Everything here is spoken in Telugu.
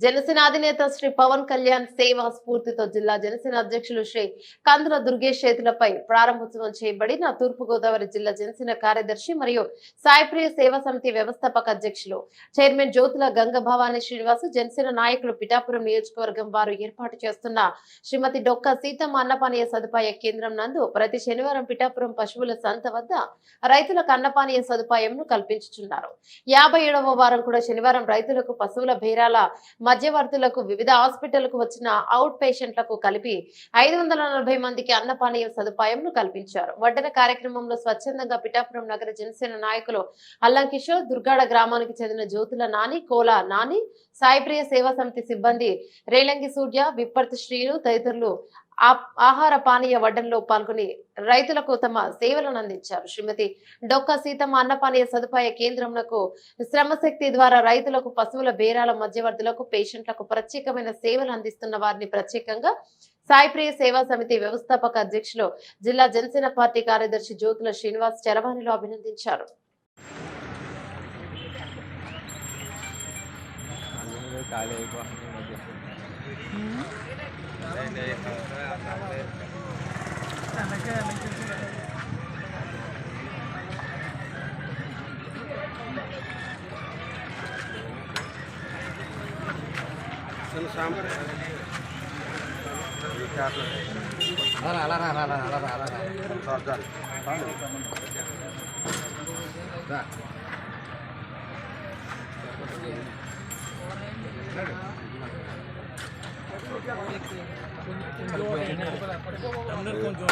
జనసేన అధినేత శ్రీ పవన్ కళ్యాణ్ సేవా స్ఫూర్తితో జిల్లా జనసేన అధ్యక్షులు శ్రీ కందుల దుర్గేష్ చేతులపై ప్రారంభోత్సవం చేయబడిన తూర్పు గోదావరి జిల్లా జనసేన కార్యదర్శి మరియు సాయిప్రియ సేవా సమితి వ్యవస్థాపక అధ్యక్షులు చైర్మన్ జ్యోతుల గంగ భవానీ శ్రీనివాస్ జనసేన నాయకులు పిఠాపురం నియోజకవర్గం వారు ఏర్పాటు చేస్తున్న శ్రీమతి డొక్క సీతమ్మ అన్నపానీయ సదుపాయ కేంద్రం నందు ప్రతి శనివారం పిఠాపురం పశువుల సంత వద్ద రైతులకు అన్నపానీయ సదుపాయంను కల్పించుచున్నారు. యాభై ఏడవ వారం కూడా శనివారం రైతులకు పశువుల బేరాల మధ్యవర్తులకు వివిధ హాస్పిటల్కు వచ్చిన అవుట్ పేషెంట్లకు కలిపి ఐదు వందల నలభై మందికి అన్నపానీయ సదుపాయంను కల్పించారు. వడ్డన కార్యక్రమంలో స్వచ్ఛందంగా పిఠాపురం నగర జనసేన నాయకులు అల్లం కిషోర్ దుర్గాడ గ్రామానికి చెందిన జ్యోతుల నాని కోల నాని సాయిప్రియ సేవా సమితి సిబ్బంది రేలంగి సూర్య విప్పర్తి శ్రీను తదితరులు ఆహార పానీయ వడ్డనలో పాల్గొని రైతులకు తమ సేవలను అందించారు. శ్రీమతి డొక్క సీతమ్మ అన్నపానీయ సదుపాయ కేంద్రంకు శ్రమశక్తి ద్వారా రైతులకు పశువుల బేరాల మధ్యవర్తులకు పేషెంట్లకు ప్రత్యేకమైన సేవలు అందిస్తున్న వారిని ప్రత్యేకంగా సాయిప్రియ సేవా సమితి వ్యవస్థాపక అధ్యక్షులు జిల్లా జనసేన పార్టీ కార్యదర్శి జ్యోతుల శ్రీనివాస్ చరవాణిలో అభినందించారు. అలా అలా రా, అలా రా, అలా రా, అలా రా. రా. కొంచెం